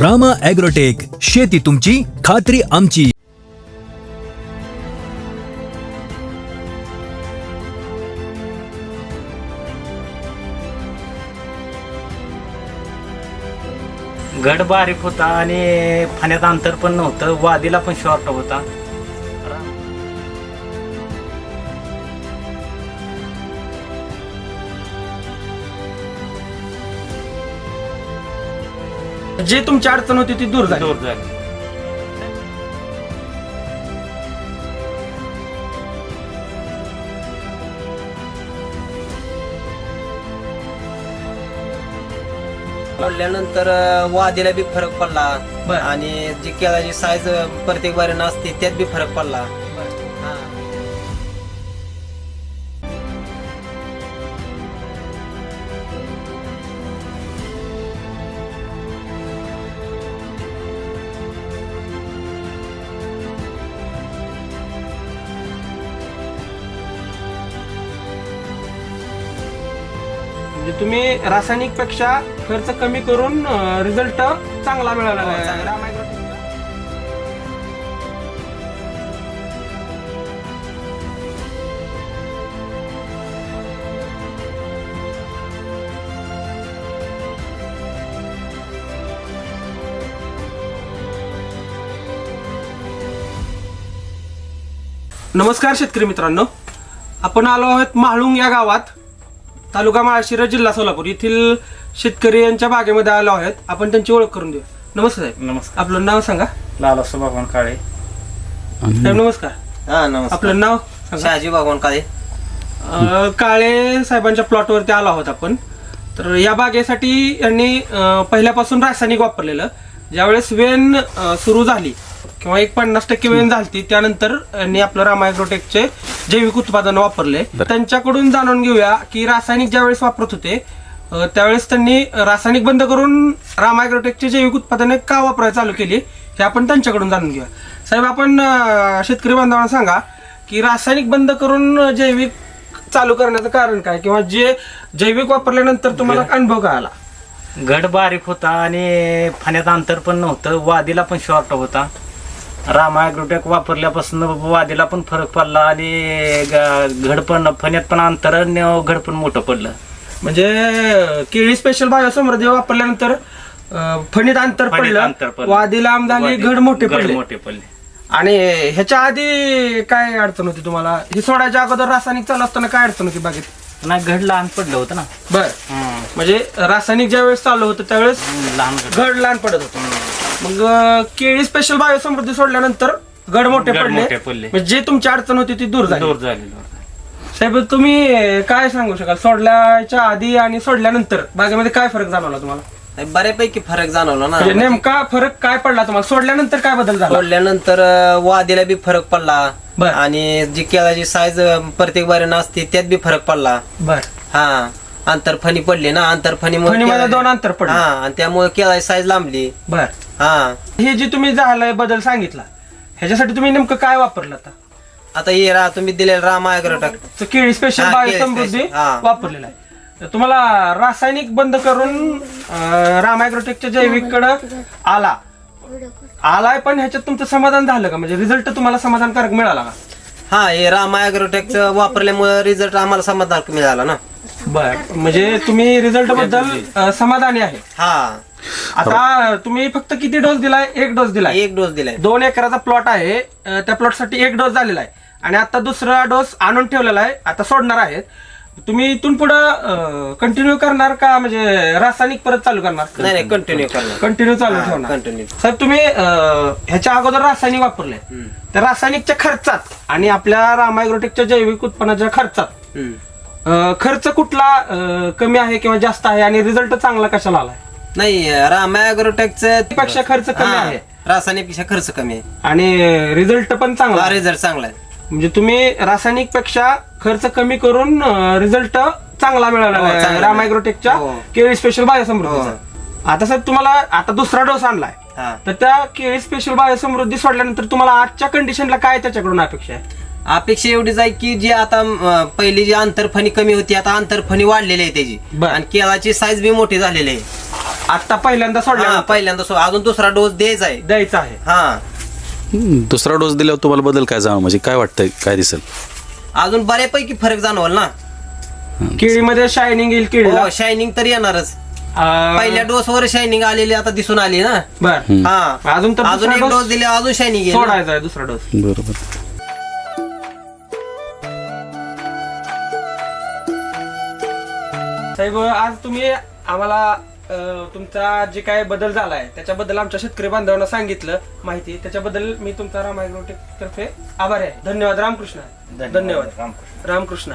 Rama agrotech शेती तुमची खात्री आमची. गड बारीक होता आणि फाण्यात अंतर पण नव्हतं वादीला पण शॉर्ट होता. जे तुमची अडचण होती ती दूर झाली. दूर झाली. पडल्यानंतर अं, वादीला बी फरक पडला. बर. आणि जी केळाची साईज प्रत्येक बारीनं असते त्यात बी फरक पडला. म्हणजे तुम्ही रासायनिकपेक्षा खर्च कमी करून रिझल्ट चांगला मिळाला. हो. नमस्कार शेतकरी मित्रांनो. आपण आलो आहोत म्हाळुंग या गावात. तालुका माळशिरस जिल्हा सोलापूर येथील शेतकरी यांच्या बागेमध्ये आलो आहोत. आपण त्यांची ओळख करून देऊ नमस्कार साहेब. नमस्कार. आपलं नाव सांगा. लाला सुभागवान काळे. साहेब नमस्कार. हा नमस्कार. आपलं नाव सांगा. शहाजी भगवान काळे. अं, काळे साहेबांच्या प्लॉटवरती आलो आहोत आपण. तर या बागेसाठी यांनी अं, पहिल्यापासून रासायनिक वापरलेलं. ज्यावेळेस वेन अं, सुरू झाली किंवा एक पन्नास टक्के वेन झाली त्यानंतर यांनी आपलं रामायग्रोटेकचे जैविक उत्पादन वापरले. त्यांच्याकडून जाणून घेऊया की रासायनिक ज्यावेळेस वापरत होते अं, त्यावेळेस त्यांनी रासायनिक बंद करून रामायग्रोटेकचे जैविक उत्पादने का वापरायला चालू केली हे आपण त्यांच्याकडून जाणून घेऊया. साहेब आपण अं, शेतकरी बांधवांना सांगा की रासायनिक बंद करून जैविक चालू करण्याचं कारण काय? किंवा जे जैविक वापरल्यानंतर तुम्हाला अनुभव काय आला? गड बारीक होता आणि फाण्यात अंतर पण नव्हतं. वादीला पण शॉर्ट होता. रामा ॲग्रोटेक वापरल्यापासून वादीला पण फरक पडला आणि घड पण फण्यात पण अंतर घड पण मोठं पडलं. म्हणजे केळी स्पेशल बायोसमृद्धी वापरल्यानंतर अं, फणीत अंतर पडलं पडलं. वादी लांब झाली वादी- घड मोठे पडले. मोठे पडले. आणि ह्याच्या आधी काय अडचण होती तुम्हाला? हे सोडायच्या अगोदर रासायनिक चालू असताना काय अडचण होती बागेत? नाही घड लहान पडलं होतं ना. बर. म्हणजे रासायनिक ज्या वेळेस चालू होतं त्यावेळेस लहान घड लहान पडत होतं. मग अं, केळी स्पेशल बायोसमृद्धी सोडल्यानंतर घड मोठे पडले. मोठे पडले. म्हणजे जे तुमची अडचण होती ती दूर झाली. दूर झाली दूर झाली. साहेब तुम्ही काय सांगू शकाल? सोडल्याच्या आधी आणि सोडल्यानंतर बागेमध्ये काय फरक जाणवला तुम्हाला? बऱ्यापैकी फरक जाणवला ना. म्हणजे नेमका फरक काय पडला तुम्हाला? सोडल्यानंतर काय बदल झाला? सोडल्यानंतर अं, वादीला बी फरक पडला. बर. आणि जी केळाची साईज प्रत्येक बारीनं असते त्यात बी फरक पडला. बर. हा आंतरफणी पडली ना फणीमध्ये केळाची- दोन अंतर पडले. हा आणि त्यामुळे केळाची साईज लांबली. बर. हा. हे जे तुम्ही झालंय बदल सांगितला ह्याच्यासाठी तुम्ही नेमकं काय वापरलं आता? आता ये रा तुम्ही दिलेला राम तर केळी स्पेशल हा, बायो केळी समृद्धी special, हा. वापरलेला आहे. तर तुम्हाला रासायनिक बंद करून रामायग्रोटेकच्या जैविककडे आला. आलाय पण ह्याच्यात तुमचं समाधान झालं का? म्हणजे रिझल्ट तुम्हाला समाधानकारक मिळाला का? हा हे राम ॲग्रोटेकचं वापरल्यामुळे रिझल्ट आम्हाला समाधान मिळाला ना. बर म्हणजे तुम्ही रिझल्टबद्दल अं, समाधानी आहे. हा. आता तुम्ही फक्त किती डोस दिलाय? एक डोस दिलाय. एक डोस दिलाय. दोन एकराचा प्लॉट आहे. अं, त्या प्लॉटसाठी एक डोस झालेला आहे. आणि आता दुसरा डोस आणून ठेवलेला आहे. आता सोडणार आहेत. तुम्ही इथून पुढे कंटिन्यू करणार का? म्हणजे रासायनिक परत चालू करणार? नाही नाही कंटिन्यू करणार. कंटिन्यू चालू ठेवणार. कंटिन्यू साहेब तुम्ही अं, ह्याच्या अगोदर रासायनिक वापरले. त्या रासायनिकच्या खर्चात आणि आपल्या रामायग्रोटेकच्या जैविक उत्पन्नाच्या खर्चात अं, खर्च कुठला अं, कमी आहे किंवा जास्त आहे? आणि रिझल्ट चांगला कशाला आलाय? नाही राम ॲग्रोटेकचं पेक्षा खर्च कमी हा, आहे. रासायनिकपेक्षा खर्च कमी आहे. आणि रिझल्ट पण चांगला हा आहे. रिझल्ट चांगला आहे. म्हणजे तुम्ही रासायनिकपेक्षा खर्च कमी करून रिझल्ट चांगला मिळाला हो, आहे रामायग्रोटेकच्या हो. केळी स्पेशल बायोसमृद्धीचा. आता साहेब तुम्हाला आता दुसरा डोस आणलाय. हा. तर त्या केळी स्पेशल बायोसमृद्धी सोडल्यानंतर तुम्हाला आजच्या कंडिशनला काय त्याच्याकडून अपेक्षा आहे? अपेक्षा एवढीच आहे की जी आता अं, पहिली जी आंतरफणी कमी होती आता आंतरफणी वाढलेली आहे त्याची. बर. आणि केळाची साईज बी मोठी झालेली आहे. आता पहिल्यांदा हा, सोडल्या पहिल्यांदा सो- अजून दुसरा डोस द्यायचा आहे. द्यायचा आहे. हा. हम्म, दुसरा डोस दिल्यावर तुम्हाला बदल काय जाणवं म्हणजे काय वाटतंय? काय दिसेल? अजून बऱ्यापैकी फरक जाणवल ना. केळीमध्ये शायनिंग येईल केळीला. हो शायनिंग तर येणारच. अं, पहिल्या डोस वर शायनिंग आलेली आता दिसून आली ना. बर. हा. अजून तर अजून दुसरा एक डोस डोस दिले अजून शायनिंग येईल ना. सोडायचा आहे दुसरा डोस. बरोबर. साहेब आज तुम्ही आम्हाला तुमचा जे काय बदल झालाय त्याच्याबद्दल आमच्या शेतकरी बांधवांना सांगितलं माहिती. त्याच्याबद्दल मी तुमचा रामायग्रोटेक तर्फे आभारी आहे. धन्यवाद रामकृष्ण. धन्यवाद. रामकृष्ण. रामकृष्ण.